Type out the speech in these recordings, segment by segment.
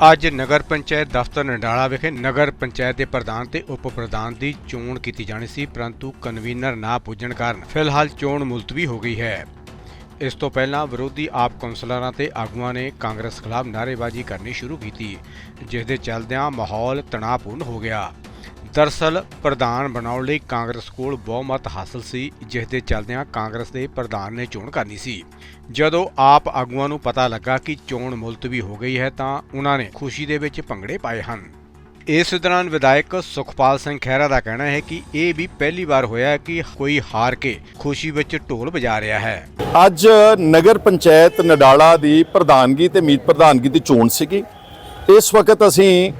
ਅੱਜ ਨਗਰ ਪੰਚਾਇਤ ਦਫ਼ਤਰ ਨਡਾਲਾ ਵਿਖੇ ਨਗਰ ਪੰਚਾਇਤ ਦੇ ਪ੍ਰਧਾਨ ਤੇ ਉਪ ਪ੍ਰਧਾਨ ਦੀ ਚੋਣ ਕੀਤੀ ਜਾਣੀ ਸੀ, ਪਰੰਤੂ ਕਨਵੀਨਰ ਨਾ ਪੁੱਜਣ ਕਾਰਨ ਫਿਲਹਾਲ ਚੋਣ ਮੁਲਤਵੀ ਹੋ ਗਈ ਹੈ। ਇਸ ਤੋਂ ਪਹਿਲਾਂ ਵਿਰੋਧੀ ਆਪ ਕੌਂਸਲਰਾਂ ਤੇ ਆਗੂਆਂ ਨੇ ਕਾਂਗਰਸ ਖਿਲਾਫ ਨਾਅਰੇਬਾਜ਼ੀ ਕਰਨੀ ਸ਼ੁਰੂ ਕੀਤੀ, ਜਿਸ ਦੇ ਚੱਲਦਿਆਂ ਮਾਹੌਲ ਤਣਾਅਪੂਰਨ ਹੋ ਗਿਆ। ਦਰਸਲ ਪ੍ਰਧਾਨ ਬਣਾਉਣ ਲਈ ਕਾਂਗਰਸ ਕੋਲ ਬਹੁਮਤ ਹਾਸਲ ਸੀ ਜਿਸ ਦੇ ਚੱਲਦਿਆਂ ਕਾਂਗਰਸ ਦੇ ਪ੍ਰਧਾਨ ਨੇ ਚੋਣ ਕਰਨੀ ਸੀ। ਜਦੋਂ ਆਪ ਆਗੂਆਂ ਨੂੰ ਪਤਾ ਲੱਗਾ ਕਿ ਚੋਣ ਮੁਲਤਵੀ ਹੋ ਗਈ ਹੈ, ਤਾਂ ਉਹਨਾਂ ਨੇ ਖੁਸ਼ੀ ਦੇ ਵਿੱਚ ਭੰਗੜੇ ਪਾਏ ਹਨ। ਇਸ ਦੌਰਾਨ ਵਿਧਾਇਕ ਸੁਖਪਾਲ ਸਿੰਘ ਖਹਿਰਾ ਦਾ ਕਹਿਣਾ ਹੈ ਕਿ ਇਹ ਵੀ ਪਹਿਲੀ ਵਾਰ ਹੋਇਆ ਕਿ ਕੋਈ ਹਾਰ ਕੇ ਖੁਸ਼ੀ ਵਿੱਚ ਢੋਲ ਵਜਾ ਰਿਹਾ ਹੈ। ਅੱਜ ਨਗਰ ਪੰਚਾਇਤ ਨਡਾਲਾ ਦੀ ਪ੍ਰਧਾਨਗੀ ਤੇ ਮੀਤ ਪ੍ਰਧਾਨਗੀ ਦੀ ਚੋਣ ਸੀਗੀ। ਇਸ ਵਕਤ ਅਸੀਂ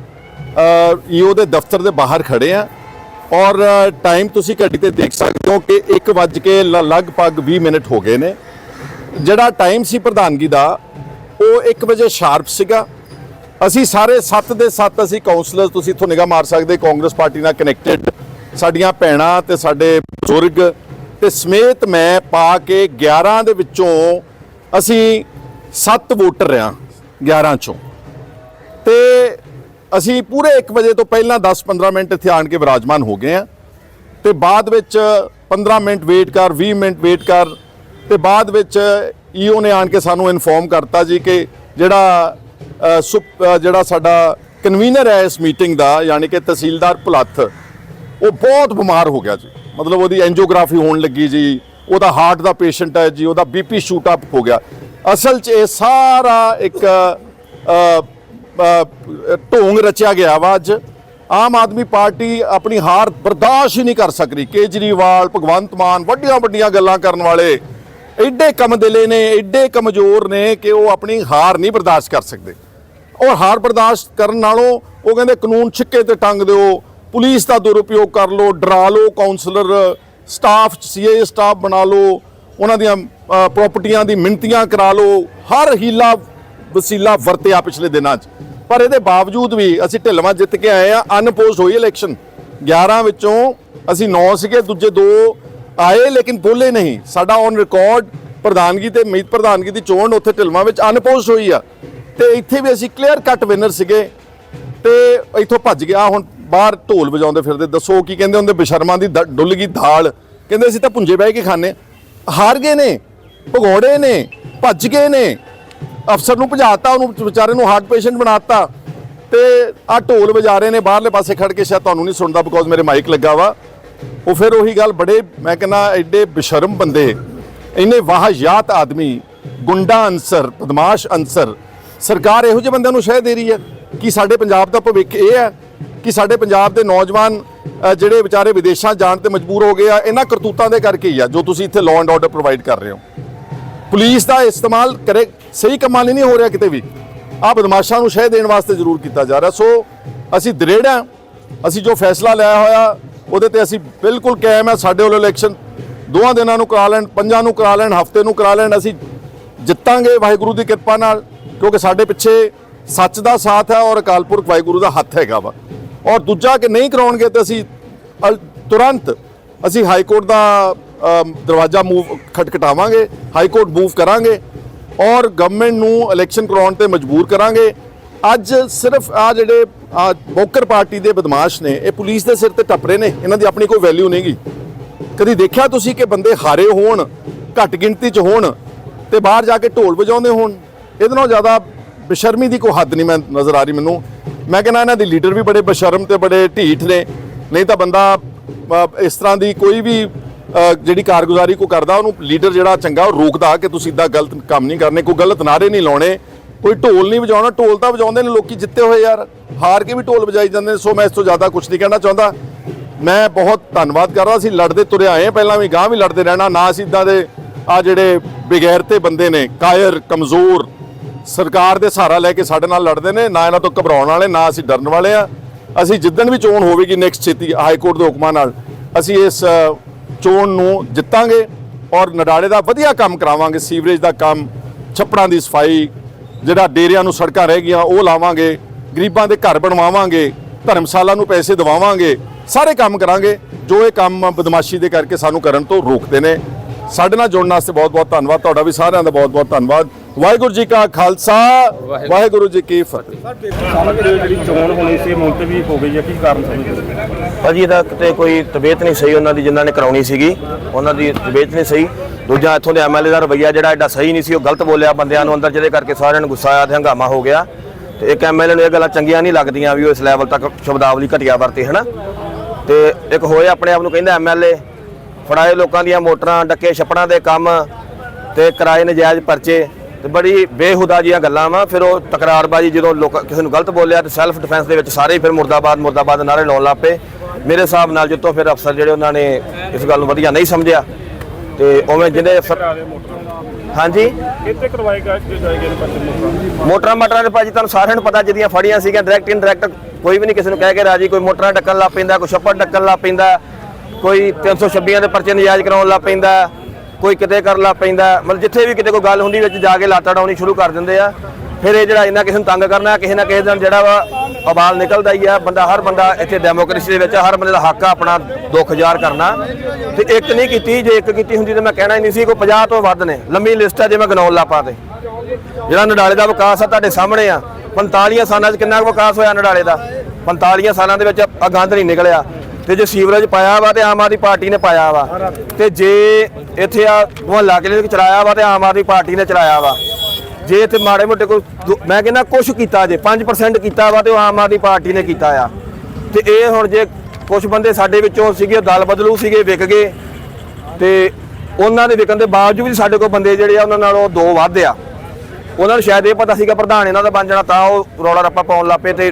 ਈਓ ਦੇ ਦਫ਼ਤਰ ਦੇ ਬਾਹਰ ਖੜੇ ਆ। ਔਰ ਟਾਈਮ ਤੁਸੀਂ ਘੜੀ ਤੇ ਦੇਖ ਸਕਦੇ ਹੋ ਕਿ 1 ਵੱਜ ਕੇ ਲ- ਲਗਭਗ 20 ਮਿੰਟ ਹੋ ਗਏ ਨੇ। ਜਿਹੜਾ ਟਾਈਮ ਸੀ ਪ੍ਰਧਾਨਗੀ ਦਾ, ਉਹ 1 ਵਜੇ ਸ਼ਾਰਪ ਸੀਗਾ। ਅਸੀਂ ਸਾਰੇ 7 ਦੇ 7 ਅਸੀਂ ਕਾਉਂਸਲਰ ਤੁਸੀਂ ਇੱਥੋਂ ਨਿਗਾਹ ਮਾਰ ਸਕਦੇ, ਕਾਂਗਰਸ ਪਾਰਟੀ ਨਾਲ ਕਨੈਕਟਡ ਸਾਡੀਆਂ ਭੈਣਾਂ ਤੇ ਸਾਡੇ ਬਜ਼ੁਰਗ। ਤੇ ਸਮੇਤ ਮੈਂ ਪਾ ਕੇ 11 ਦੇ ਵਿੱਚੋਂ ਅਸੀਂ 7 ਵੋਟਰ ਆ 11 ਚੋਂ। ਤੇ ਅਸੀਂ ਪੂਰੇ 1 ਵਜੇ ਤੋਂ ਪਹਿਲਾਂ 10-15 ਮਿੰਟ ਇੱਥੇ ਆਣ ਕੇ ਵਿਰਾਜਮਾਨ ਹੋ ਗਏ ਆ ਤੇ ਬਾਅਦ ਵਿੱਚ 15 ਮਿੰਟ ਵੇਟ ਕਰ 20 ਮਿੰਟ ਵੇਟ ਕਰ, ਤੇ ਬਾਅਦ ਵਿੱਚ ਈਓ ਨੇ ਆਣ ਕੇ ਸਾਨੂੰ ਇਨਫੋਰਮ ਕਰਤਾ ਜੀ ਕਿ ਜਿਹੜਾ ਸੁਪ- ਜਿਹੜਾ ਸਾਡਾ ਕਨਵੀਨਰ ਹੈ ਇਸ ਮੀਟਿੰਗ ਦਾ, ਯਾਨੀ ਕਿ ਤਹਿਸੀਲਦਾਰ ਭੁਲੱਥ, ਉਹ ਬਹੁਤ ਬਿਮਾਰ ਹੋ ਗਿਆ ਜੀ। ਮਤਲਬ ਉਹਦੀ ਐਂਜੀਓਗ੍ਰਾਫੀ ਹੋਣ ਲੱਗੀ ਜੀ, ਉਹਦਾ ਹਾਰਟ ਦਾ ਪੇਸ਼ੈਂਟ ਹੈ ਜੀ, ਉਹਦਾ ਬੀਪੀ ਸ਼ੂਟ ਅਪ ਹੋ ਗਿਆ। ਅਸਲ 'ਚ ਇਹ ਸਾਰਾ ਇੱਕ ਢੋਂਗ ਰਚਿਆ ਗਿਆ ਵਾ ਅੱਜ। ਆਮ ਆਦਮੀ ਪਾਰਟੀ ਆਪਣੀ ਹਾਰ ਬਰਦਾਸ਼ਤ ਹੀ ਨਹੀਂ ਕਰ ਸਕਦੀ। ਕੇਜਰੀਵਾਲ ਭਗਵੰਤ ਮਾਨ ਵੱਡੀਆਂ ਵੱਡੀਆਂ ਗੱਲਾਂ ਕਰਨ ਵਾਲੇ ਐਡੇ ਕੰਮ ਦਿਲੇ ਨੇ ਐਡੇ ਕਮਜ਼ੋਰ ਨੇ ਕਿ ਉਹ ਆਪਣੀ ਹਾਰ ਨਹੀਂ ਬਰਦਾਸ਼ਤ ਕਰ ਸਕਦੇ। ਔਰ ਹਾਰ ਬਰਦਾਸ਼ਤ ਕਰਨ ਨਾਲੋਂ ਉਹ ਕਹਿੰਦੇ ਕਾਨੂੰਨ ਛਿੱਕੇ ਤੇ ਟੰਗ ਦਿਓ ਪੁਲਿਸ ਦਾ ਦੁਰਉਪਯੋਗ ਕਰ ਲਓ ਡਰਾ ਲਓ ਕਾਉਂਸਲਰ ਸਟਾਫ ਸੀਏ ਸਟਾਫ ਬਣਾ ਲਓ ਉਹਨਾਂ ਦੀਆਂ ਅ, ਪ੍ਰਾਪਰਟੀਆਂ ਦੀ ਮਿੰਤੀਆਂ ਕਰਾ ਲਓ ਹਰ ਹੀਲਾ ਵਸੀਲਾ ਵਰਤਿਆ ਪਿਛਲੇ ਦਿਨਾਂ 'ਚ। ਪਰ ਇਹਦੇ ਬਾਵਜੂਦ ਵੀ ਅਸੀਂ ਢਿਲਵਾਂ ਜਿੱਤ ਕੇ ਆਏ ਆ ਅਨਪੋਜ਼ਡ ਹੋਈ ਇਲੈਕਸ਼ਨ 11 ਵਿੱਚੋਂ ਅਸੀਂ 9 ਸੀਗੇ, ਦੂਜੇ ਦੋ ਆਏ ਲੇਕਿਨ ਬੋਲੇ ਨਹੀਂ। ਸਾਡਾ ਔਨ ਰਿਕਾਰਡ ਪ੍ਰਧਾਨਗੀ ਤੇ ਮੀਤ ਪ੍ਰਧਾਨਗੀ ਦੀ ਚੋਣ ਉੱਥੇ ਢਿਲਵਾਂ ਵਿੱਚ ਅਨਪੋਜ਼ਡ ਹੋਈ ਆ। ਤੇ ਇੱਥੇ ਵੀ ਅਸੀਂ ਕਲੀਅਰ ਕੱਟ ਵਿਨਰ ਸੀਗੇ। ਤੇ ਇੱਥੋਂ ਭੱਜ ਗਿਆ ਹੁਣ ਬਾਹਰ ਢੋਲ ਵਜਾਉਂਦੇ ਫਿਰਦੇ। ਦੱਸੋ ਕੀ ਕਹਿੰਦੇ ਹੁੰਦੇ? ਬਸ਼ਰਮਾਂ ਦੀ ਦ- ਡੁੱਲ ਗਈ ਦਾਲ ਕਹਿੰਦੇ ਅਸੀਂ ਤਾਂ ਪੁੰਜੇ ਬਹਿ ਕੇ ਖਾਣੇ ਹਾਰ ਗਏ ਨੇ, ਭਗੌੜੇ ਨੇ, ਭੱਜ ਗਏ ਨੇ। ਅਫਸਰ ਨੂੰ ਭਜਾਤਾ, ਉਹਨੂੰ ਵਿਚਾਰੇ ਨੂੰ ਹਾਰਟ ਪੇਸ਼ੈਂਟ ਬਣਾਤਾ ਤੇ ਆ ਢੋਲ ਵਜਾ ਰਹੇ ਨੇ, ਬਾਹਰਲੇ ਪਾਸੇ ਖੜ ਕੇ ਸ਼ਾਇਦ ਤੁਹਾਨੂੰ ਨਹੀਂ ਸੁਣਦਾ ਬਿਕੋਜ਼ ਮੇਰੇ ਮਾਈਕ ਲੱਗਾ ਵਾ। ਉਹ ਫਿਰ ਉਹੀ ਗੱਲ ਬੜੇ, ਮੈਂ ਕਹਿੰਦਾ ਐਡੇ ਬੇਸ਼ਰਮ ਬੰਦੇ, ਇੰਨੇ ਵਾਹਯਾਤ ਆਦਮੀ, ਗੁੰਡਾ ਅਨਸਰ, ਬਦਮਾਸ਼ ਅਨਸਰ, ਸਰਕਾਰ ਇਹੋ ਜਿਹੇ ਬੰਦਿਆਂ ਨੂੰ ਸ਼ਹਿ ਦੇ ਰਹੀ ਹੈ ਕਿ ਸਾਡੇ ਪੰਜਾਬ ਦਾ ਭਵਿੱਖ ਇਹ ਹੈ ਕਿ ਸਾਡੇ ਪੰਜਾਬ ਦੇ ਨੌਜਵਾਨ ਜਿਹੜੇ ਵਿਚਾਰੇ ਵਿਦੇਸ਼ਾਂ ਜਾਣ ਤੇ ਮਜਬੂਰ ਹੋ ਗਏ ਆ, ਇਹਨਾਂ ਕਰਤੂਤਾਂ ਦੇ ਕਰਕੇ ਹੀ ਆ ਜੋ ਤੁਸੀਂ ਇੱਥੇ ਲਾਅ ਐਂਡ ਆਰਡਰ ਪ੍ਰੋਵਾਈਡ ਕਰ ਰਹੇ ਹੋ। ਪੁਲਿਸ ਦਾ ਇਸਤੇਮਾਲ ਕਰੇ, ਸਹੀ ਕੰਮਾਂ ਲਈ ਨਹੀਂ ਹੋ ਰਿਹਾ ਕਿਤੇ ਵੀ। ਆ ਬਦਮਾਸ਼ਾਂ ਨੂੰ ਸ਼ਹਿ ਦੇਣ ਵਾਸਤੇ ਜ਼ਰੂਰ ਕੀਤਾ ਜਾ ਰਿਹਾ। ਸੋ, ਅਸੀਂ ਦ੍ਰਿੜ ਹਾਂ। ਅਸੀਂ ਜੋ ਫੈਸਲਾ ਲਿਆ ਹੋਇਆ, ਉਹਦੇ ਤੇ ਅਸੀਂ ਬਿਲਕੁਲ ਕਾਇਮ ਹੈ। ਸਾਡੇ ਵੱਲੋਂ ਇਲੈਕਸ਼ਨ ਦੋਹਾਂ ਦਿਨਾਂ ਨੂੰ ਕਰਾ ਲੈਣ, ਪੰਜਾਂ ਨੂੰ ਕਰਾ ਲੈਣ, ਹਫ਼ਤੇ ਨੂੰ ਕਰਾ ਲੈਣ। ਅਸੀਂ ਜਿੱਤਾਂਗੇ ਵਾਹਿਗੁਰੂ ਦੀ ਕਿਰਪਾ ਨਾਲ, ਕਿਉਂਕਿ ਸਾਡੇ ਪਿੱਛੇ ਸੱਚ ਦਾ ਸਾਥ ਹੈ ਔਰ ਅਕਾਲ ਪੁਰਖ ਵਾਹਿਗੁਰੂ ਦਾ ਹੱਥ ਹੈਗਾ ਵਾ। ਔਰ ਦੂਜਾ ਕਿ ਨਹੀਂ ਕਰਾਉਣਗੇ ਤੇ ਅਸੀਂ ਅਲ- ਤੁਰੰਤ ਅਸੀਂ ਹਾਈ ਕੋਰਟ ਦਾ ਦਰਵਾਜ਼ਾ ਮੂਵ ਖਟਖਟਾਵਾਂਗੇ ਹਾਈ ਕੋਰਟ ਮੂਵ ਕਰਾਂਗੇ ਔਰ ਗਵਰਨਮੈਂਟ ਨੂੰ ਇਲੈਕਸ਼ਨ ਕਰਾਉਣ ਤੇ ਮਜਬੂਰ ਕਰਾਂਗੇ। ਅੱਜ ਸਿਰਫ ਆ ਜਿਹੜੇ, ਆ ਬੋਕਰ ਪਾਰਟੀ ਦੇ ਬਦਮਾਸ਼ ਨੇ, ਇਹ ਪੁਲਿਸ ਦੇ ਸਿਰ ਤੇ ਟੱਪਰੇ ਨੇ, ਇਹਨਾਂ ਦੀ ਆਪਣੀ ਕੋਈ ਵੈਲਿਊ ਨਹੀਂਗੀ। ਕਦੀ ਦੇਖਿਆ ਤੁਸੀਂ ਕਿ ਬੰਦੇ ਹਾਰੇ ਹੋਣ, ਘੱਟ ਗਿਣਤੀ 'ਚ ਹੋਣ ਤੇ ਬਾਹਰ ਜਾ ਕੇ ਢੋਲ ਵਜਾਉਂਦੇ ਹੋਣ? ਇਹਦੇ ਨਾਲੋਂ ਜ਼ਿਆਦਾ ਬੇਸ਼ਰਮੀ ਦੀ ਕੋਈ ਹੱਦ ਨਹੀਂ ਮੈਂ ਨਜ਼ਰ ਆ ਰਹੀ ਮੈਨੂੰ। ਮੈਂ ਕਹਿੰਦਾ ਇਹਨਾਂ ਦੇ ਲੀਡਰ ਵੀ ਬੜੇ ਬੇਸ਼ਰਮ ਤੇ ਬੜੇ ਢੀਠ ਨੇ, ਨਹੀਂ ਤਾਂ ਬੰਦਾ ਇਸ ਤਰ੍ਹਾਂ ਦੀ ਕੋਈ ਵੀ ਜਿਹੜੀ ਕਾਰਗੁਜ਼ਾਰੀ ਕੋ ਕਰਦਾ, ਉਹਨੂੰ ਲੀਡਰ ਜਿਹੜਾ ਚੰਗਾ, ਉਹ ਰੋਕਦਾ ਕਿ ਤੁਸੀਂ ਇਦਾਂ ਗਲਤ ਕੰਮ ਨਹੀਂ ਕਰਨੇ, ਕੋਈ ਗਲਤ ਨਾਰੇ ਨਹੀਂ ਲਾਉਣੇ, ਕੋਈ ਢੋਲ ਨਹੀਂ ਵਜਾਉਣਾ, ਢੋਲ ਤਾਂ ਵਜਾਉਂਦੇ ਨੇ ਲੋਕੀ ਜਿੱਤੇ ਹੋਏ ਯਾਰ। ਹਾਰ ਕੇ ਵੀ ਢੋਲ ਵਜਾਈ ਜਾਂਦੇ ਨੇ, ਸੋ ਮੈਂ ਇਸ ਤੋਂ ਜ਼ਿਆਦਾ ਕੁਝ ਨਹੀਂ ਕਹਿਣਾ ਚਾਹੁੰਦਾ। ਮੈਂ ਬਹੁਤ ਧੰਨਵਾਦ ਕਰਦਾ ਸੀ, ਲੜਦੇ ਤੁਰੇ ਆਏ ਪਹਿਲਾਂ ਵੀ ਗਾਂ ਵੀ ਲੜਦੇ ਰਹਿਣਾ, ਨਾ ਅਸੀਂ ਇਦਾਂ ਦੇ ਆ ਜਿਹੜੇ ਬਗੈਰਤੇ ਬੰਦੇ ਨੇ, ਕਾਇਰ, ਕਮਜ਼ੋਰ, ਸਰਕਾਰ ਦੇ ਸਹਾਰਾ ਲੈ ਕੇ ਸਾਡੇ ਨਾਲ ਲੜਦੇ ਨੇ, ਨਾ ਇਹਨਾਂ ਤੋਂ ਘਬਰਾਉਣ ਵਾਲੇ, ਨਾ ਅਸੀਂ ਡਰਨ ਵਾਲੇ ਆ। ਅਸੀਂ ਜਿੱਦਣ ਵੀ ਚੋਣ ਹੋਵੇਗੀ ਨੈਕਸਟ ਛੇਤੀ ਹਾਈ ਕੋਰਟ ਦੇ ਹੁਕਮਾਂ ਨਾਲ, ਅਸੀਂ ਇਸ ਚੋਣ ਨੂੰ ਜਿੱਤਾਂਗੇ ਔਰ ਨਡਾਲੇ ਦਾ ਵਧੀਆ ਕੰਮ ਕਰਾਵਾਂਗੇ, ਸੀਵਰੇਜ ਦਾ ਕੰਮ, ਛੱਪੜਾਂ ਦੀ ਸਫ਼ਾਈ, ਜਿਹੜਾ ਡੇਰਿਆਂ ਨੂੰ ਸੜਕਾਂ ਰਹਿ ਗਈਆਂ, ਉਹ ਲਾਵਾਂਗੇ, ਗਰੀਬਾਂ ਦੇ ਘਰ ਬਣਵਾਵਾਂਗੇ, ਧਰਮਸ਼ਾਲਾ ਨੂੰ ਪੈਸੇ ਦਿਵਾਵਾਂਗੇ, ਸਾਰੇ ਕੰਮ ਕਰਾਂਗੇ, ਜੋ ਇਹ ਕੰਮ ਬਦਮਾਸ਼ੀ ਦੇ ਕਰਕੇ ਸਾਨੂੰ ਕਰਨ ਤੋਂ ਰੋਕਦੇ ਨੇ। ਸਾਡੇ ਨਾਲ ਜੁੜਨ ਵਾਸਤੇ ਬਹੁਤ ਬਹੁਤ ਧੰਨਵਾਦ, ਤੁਹਾਡਾ ਵੀ ਸਾਰਿਆਂ ਦਾ ਬਹੁਤ ਬਹੁਤ ਧੰਨਵਾਦ। ਵਾਹਿਗੁਰੂ ਜੀ ਕਾ ਖਾਲਸਾ, ਵਾਹਿਗੁਰੂ ਜੀ ਕੀ ਫਤਿਹ। ਸਮਝ ਜਿਹੜੀ ਚੋਣ ਹੋਣੀ ਸੀ ਮੁਲਤਵੀ ਹੋ ਗਈ ਹੈ, ਕੀ ਕਾਰਨ ਸਮਝਦੇ ਭਾਜੀ, ਇਹਦਾ ਕਿਤੇ ਕੋਈ ਤਬੀਅਤ ਨਹੀਂ ਸਹੀ ਉਹਨਾਂ ਦੀ ਜਿਨ੍ਹਾਂ ਨੇ ਕਰਾਉਣੀ ਸੀਗੀ। ਉਹਨਾਂ ਦੀ ਤਬੀਅਤ ਨਹੀਂ ਸਹੀ। ਦੂਜਾ ਇੱਥੋਂ ਦੇ ਐਮਐਲਏ ਦਾ ਰਵਈਆ ਜਿਹੜਾ ਐਡਾ ਸਹੀ ਨਹੀਂ ਸੀ, ਉਹ ਗਲਤ ਬੋਲਿਆ ਬੰਦਿਆਂ ਨੂੰ ਅੰਦਰ, ਜਿਹਦੇ ਕਰਕੇ ਸਾਰਿਆਂ ਨੂੰ ਗੁੱਸਾ ਆਇਆ ਤੇ ਹੰਗਾਮਾ ਹੋ ਗਿਆ। ਤੇ ਇੱਕ ਐਮਐਲਏ ਨੂੰ ਇਹ ਗੱਲਾਂ ਚੰਗੀਆਂ ਨਹੀਂ ਲੱਗਦੀਆਂ ਵੀ ਉਹ ਇਸ ਲੈਵਲ ਤੱਕ ਸ਼ਬਦਾਵਲੀ ਘਟਿਆ ਵਰਤੇ, ਹਨਾ? ਤੇ ਇੱਕ ਹੋਏ ਆਪਣੇ ਆਪ ਨੂੰ ਕਹਿੰਦਾ ਐਮਐਲਏ ਫੜਾਏ ਲੋਕਾਂ ਦੀਆਂ ਮੋਟਰਾਂ, ਡੱਕੇ ਛੱਪੜਾਂ ਦੇ ਕੰਮ ਤੇ ਕਿਰਾਏ ਨਜਾਇਜ਼ ਪਰਚੇ। ਤੇ ਬੜੀ ਬੇਹੁਦਾ ਜੀਆਂ ਗੱਲਾਂ ਵਾ। ਫਿਰ ਉਹ ਤਕਰਾਰਬਾਜ਼ੀ ਜਦੋਂ ਲੋਕ ਕਿਸੇ ਨੂੰ ਗਲਤ ਬੋਲਿਆ ਤੇ ਸੈਲਫ ਡਿਫੈਂਸ ਦੇ ਵਿੱਚ ਸਾਰੇ ਹੀ ਫਿਰ ਮੁਰਦਾਬਾਦ ਮੁਰਦਾਬਾਦ ਨਾਰੇ ਲਾਉਣ ਲੱਗ ਪਏ। ਮੇਰੇ ਹਿਸਾਬ ਨਾਲ ਜਿੱਤੋਂ ਫਿਰ ਅਫਸਰ ਜਿਹੜੇ ਉਹਨਾਂ ਨੇ ਇਸ ਗੱਲ ਨੂੰ ਵਧੀਆ ਨਹੀਂ ਸਮਝਿਆ ਤੇ ਉਵੇਂ ਜਿਹਨੇ ਅਫਸਰ ਹਾਂਜੀ? ਕਿੱਥੇ ਕਰਵਾਏ ਗਏ ਜਾਏਗੇ ਮੋਟਰਾਂ ਮੋਟਰਾਂ ਦੇ ਭਾਜੀ ਤੁਹਾਨੂੰ ਸਾਰਿਆਂ ਨੂੰ ਪਤਾ ਜਿਹਦੀਆਂ ਫੜੀਆਂ ਸੀਗੀਆਂ ਡਾਇਰੈਕਟ ਇਨਡਾਇਰੈਕਟ ਕੋਈ ਵੀ ਨਹੀਂ ਕਿਸੇ ਨੂੰ ਕਹਿ ਕੇ ਰਾਜੀ ਕੋਈ ਮੋਟਰਾਂ ਡੱਕਣ ਲੱਗ ਪੈਂਦਾ ਕੋਈ ਛੱਪੜ ਡੱਕਣ ਲੱਗ ਪੈਂਦਾ ਕੋਈ 326 ਦੇ ਪਰਚੇ ਨਜਾਇਜ਼ ਕਰਾਉਣ ਲੱਗ ਪੈਂਦਾ ਕੋਈ ਕਿਤੇ ਕਰਨ ਲੱਗ ਪੈਂਦਾ ਮਤਲਬ ਜਿੱਥੇ ਵੀ ਕਿਤੇ ਕੋਈ ਗੱਲ ਹੁੰਦੀ ਵਿੱਚ ਜਾ ਕੇ ਲਾਤਾ ਡਾਉਣੀ ਸ਼ੁਰੂ ਕਰ ਦਿੰਦੇ ਆ। ਫਿਰ ਇਹ ਜਿਹੜਾ ਇਹਨਾਂ ਕਿਸੇ ਨੂੰ ਤੰਗ ਕਰਨਾ ਕਿਸੇ ਨਾ ਕਿਸੇ ਦਿਨ ਜਿਹੜਾ ਵਾ ਅਵਾਲ ਨਿਕਲਦਾ ਹੀ ਆ। ਬੰਦਾ ਹਰ ਬੰਦਾ ਇੱਥੇ ਡੈਮੋਕ੍ਰੇਸੀ ਦੇ ਵਿੱਚ ਹਰ ਬੰਦੇ ਦਾ ਹੱਕ ਆ ਆਪਣਾ ਦੁੱਖ ਜ਼ਾਹਰ ਕਰਨਾ। ਤੇ ਇੱਕ ਨਹੀਂ ਕੀਤੀ, ਜੇ ਇੱਕ ਕੀਤੀ ਹੁੰਦੀ ਤਾਂ ਮੈਂ ਕਹਿਣਾ ਹੀ ਨਹੀਂ ਸੀ ਕੋਈ 50 ਤੋਂ ਵੱਧ ਨੇ। ਲੰਮੀ ਲਿਸਟ ਆ ਜੇ ਮੈਂ ਗਿਣਾਉਣ ਲੱਪਾ ਤੇ। ਜਿਹੜਾ ਨਡਾਲੇ ਦਾ ਵਿਕਾਸ ਆ, ਤੁਹਾਡੇ ਸਾਹਮਣੇ ਆ। 45 ਸਾਲਾਂ 'ਚ ਕਿੰਨਾ ਕੁ ਵਿਕਾਸ ਹੋਇਆ ਨਡਾਲੇ ਦਾ? 45 ਸਾਲਾਂ ਦੇ ਵਿੱਚ ਆ ਗੰਦ ਨਹੀਂ ਨਿਕਲਿਆ। ਤੇ ਜੇ ਸੀਵਰੇਜ ਪਾਇਆ ਵਾ ਤੇ ਆਮ ਆਦਮੀ ਪਾਰਟੀ ਨੇ ਪਾਇਆ ਵਾ। ਤੇ ਜੇ ਇੱਥੇ ਆ ਮੁਹੱਲਾ ਕਲੀਨਿਕ ਚਲਾਇਆ ਵਾ ਤੇ ਆਮ ਆਦਮੀ ਪਾਰਟੀ ਨੇ ਚਲਾਇਆ ਵਾ। ਜੇ ਇੱਥੇ ਮਾੜੇ ਮੋਟੇ ਕੋਈ ਦੋ- ਮੈਂ ਕਹਿੰਦਾ ਕੁਝ ਕੀਤਾ ਜੇ 5% ਕੀਤਾ ਵਾ ਤੇ ਉਹ ਆਮ ਆਦਮੀ ਪਾਰਟੀ ਨੇ ਕੀਤਾ ਆ। ਤੇ ਇਹ ਹੁਣ ਜੇ ਕੁਝ ਬੰਦੇ ਸਾਡੇ ਵਿੱਚੋਂ ਸੀਗੇ ਦਲ ਬਦਲੂ ਸੀਗੇ ਵਿਕ ਗਏ ਤੇ ਉਹਨਾਂ ਦੇ ਵਿਕਣ ਦੇ ਬਾਵਜੂਦ ਵੀ ਸਾਡੇ ਕੋਲ ਬੰਦੇ ਜਿਹੜੇ ਆ ਉਹਨਾਂ ਨਾਲੋਂ ਦੋ ਵੱਧ ਆ। ਉਹਨਾਂ ਨੂੰ ਸ਼ਾਇਦ ਇਹ ਪਤਾ ਸੀਗਾ ਪ੍ਰਧਾਨ ਇਹਨਾਂ ਦਾ ਬਣ ਜਾਣਾ ਤਾਂ ਉਹ ਰੌਲਾ ਰੱਪਾ ਪਾਉਣ ਲੱਪੇ ਤੇ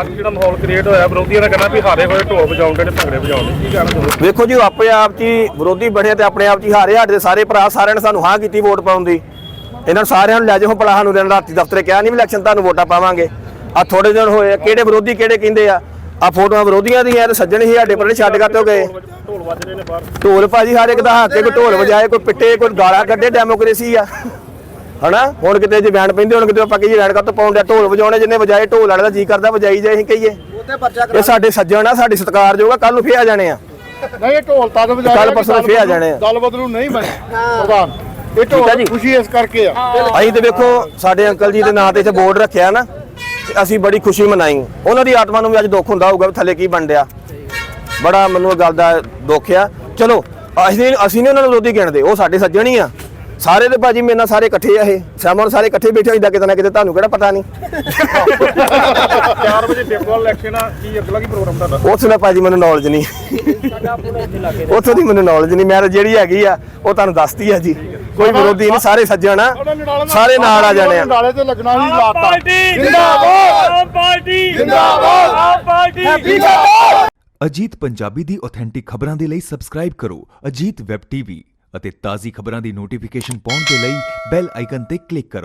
ਅੱਜ ਜਿਹੜਾ ਮਾਹੌਲ ਕ੍ਰੀਏਟ ਹੋਇਆ ਵਿਰੋਧੀਆਂ ਨੇ ਕਹਿਣਾ ਵੀ ਹਾਰੇ ਹੋਏ ਢੋਲ ਵਜਾਉਂਦੇ ਨੇ ਭੰਗੜੇ ਵਜਾਉਂਦੇ ਕੀ ਸਮਝਦੇ ਵੇਖੋ ਜੀ ਉਹ ਆਪੇ ਆਪ 'ਚ ਵਿਰੋਧੀ ਬਣੇ ਤੇ ਆਪਣੇ ਆਪ 'ਚ ਹਾਰੇ ਸਾਡੇ ਦੇ ਸਾਰੇ ਭਰਾ ਸਾਰਿਆਂ ਨੇ ਸਾਨੂੰ ਹਾਂ ਕੀਤੀ ਵੋਟ ਪਾਉਣ ਦੀ। ਇਹਨਾਂ ਸਾਰਿਆਂ ਨੂੰ ਲੈ ਜਾਓ। ਭਲਾ ਸਾਨੂੰ ਦਿਨ ਰਾਤੀ ਦਫ਼ਤਰੇ ਕਿਹਾ ਨਹੀਂ ਵੀ ਇਲੈਕਸ਼ਨ ਤੁਹਾਨੂੰ ਵੋਟਾਂ ਪਾਵਾਂਗੇ। ਆ ਥੋੜੇ ਦਿਨ ਹੋਏ ਆ, ਕਿਹੜੇ ਵਿਰੋਧੀ ਕਿਹੜੇ ਕਹਿੰਦੇ ਆ? ਆ ਫੋਟੋਆਂ ਵਿਰੋਧੀਆਂ ਦੀਆਂ ਤੇ ਸੱਜਣ ਹੀ ਸਾਡੇ ਪਰ ਛੱਡ ਕੇ ਗਏ? ਢੋਲ ਵੱਜ ਰਹੇ ਨੇ ਬਾਹਰ। ਢੋਲ ਭਾਜੀ ਹਰ ਇੱਕ ਦਾ ਹੱਕ ਹੈ ਕੋਈ ਢੋਲ ਵਜਾਏ ਕੋਈ ਪਿੱਟੇ ਕੋਈ ਗਾਲਾਂ ਕੱਢੇ ਡੈਮੋਕ੍ਰੇਸੀ ਆ। ਹਨਾ? ਹੁਣ ਕਿਤੇ ਜੇ ਬੈਂਡ ਪੈਂਦੇ ਹੁਣ ਕਿਤੇ ਆਪਾਂ ਕਹੀਏ ਰੈਡ ਕੱਪ ਪਾਉਂਦੇ ਆ ਢੋਲ ਵਜਾਉਣੇ ਜਿੰਨੇ ਵਜਾਏ ਢੋਲ ਵਾਲੇ ਦਾ ਜੀ ਕਰਦਾ ਵਜਾਈ ਜਾਏ ਅਸੀਂ ਕਹੀਏ। ਇਹ ਸਾਡੇ ਸੱਜਣ ਆ ਸਾਡੇ ਸਤਿਕਾਰਯੋਗ ਆ ਕੱਲ ਨੂੰ ਫੇਰ ਆ ਜਾਣੇ ਆ। ਨਹੀਂ ਇਹ ਢੋਲ ਤਦ ਵਜਾਇਆ ਕੱਲ੍ਹ ਪਰਸੋਂ ਫੇਰ ਆ ਜਾਣੇ ਆ। ਦਲ ਬਦਲੂ ਨਹੀਂ ਬਣੇ। ਪ੍ਰਧਾਨ। ਇਹ ਠੀਕ ਆ ਜੀ। ਢੋਲ ਖੁਸ਼ੀ ਇਸ ਕਰਕੇ ਆ। ਅਸੀਂ ਤੇ ਵੇਖੋ ਸਾਡੇ ਅੰਕਲ ਜੀ ਦੇ ਨਾਂ ਤੇ ਇੱਥੇ ਬੋਰਡ ਰੱਖਿਆ ਨਾ ਤੇ ਅਸੀਂ ਬੜੀ ਖੁਸ਼ੀ ਮਨਾਈ। ਉਹਨਾਂ ਦੀ ਆਤਮਾ ਨੂੰ ਵੀ ਅੱਜ ਦੁੱਖ ਹੁੰਦਾ ਹੋਊਗਾ ਵੀ ਥੱਲੇ ਕੀ ਬਣ ਡਿਆ ਬੜਾ ਮੈਨੂੰ ਇਹ ਗੱਲ ਦਾ ਦੁੱਖ ਆ। ਚਲੋ ਅਸੀਂ ਅਸੀਂ ਨਹੀਂ ਉਹਨਾਂ ਨੂੰ ਵਿਰੋਧੀ ਗਿਣਦੇ ਉਹ ਸਾਡੇ ਸੱਜਣ ਹੀ ਆ। ਸਾਰੇ ਤੇ ਭਾਜੀ ਮੇਰੇ ਨਾਲ ਸਾਰੇ ਇਕੱਠੇ ਆ ਇਹ। ਸਾਹਮਣੇ ਸਾਰੇ ਇਕੱਠੇ ਬੈਠੇ ਹੋਈਦਾ ਕਿਤੇ ਨਾ ਕਿਤੇ ਤੁਹਾਨੂੰ ਕਿਹੜਾ ਪਤਾ ਨਹੀਂ। 4 ਵਜੇ ਟਿਪਕਲ ਇਲੈਕਸ਼ਨ ਆ ਕੀ ਅਗਲਾ ਕੀ ਪ੍ਰੋਗਰਾਮ ਤੁਹਾਡਾ? ਉੱਥੇ ਦਾ ਭਾਜੀ ਮੈਨੂੰ ਨੌਲੇਜ ਨਹੀਂ। ਉੱਥੋਂ ਦੀ ਮੈਨੂੰ ਨੌਲੇਜ ਨਹੀਂ ਮੈਂ ਜਿਹੜੀ ਹੈਗੀ ਆ ਉਹ ਤੁਹਾਨੂੰ ਦੱਸਤੀ ਆ ਜੀ। ਕੋਈ ਵਿਰੋਧੀ ਨਹੀਂ ਸਾਰੇ ਸੱਜਣ ਆ। ਸਾਰੇ ਨਾਲ ਆ ਜਾਣੇ ਆ। ਨਾਲੇ ਤੇ ਲੱਗਣਾ ਹੀ ਲਾਤਾ। ਅਜੀਤ ਪੰਜਾਬੀ ਦੀ ਆਥੈਂਟਿਕ ਖਬਰਾਂ ਦੇ ਲਈ ਸਬਸਕ੍ਰਾਈਬ ਕਰੋ ਅਜੀਤ ਵੈਬ ਟੀਵੀ ਅਤੇ ਤਾਜ਼ੀ ਖਬਰਾਂ ਦੀ ਨੋਟੀਫਿਕੇਸ਼ਨ ਪਾਉਣ ਦੇ ਲਈ ਬੈਲ ਆਈਕਨ ਤੇ ਕਲਿੱਕ ਕਰੋ।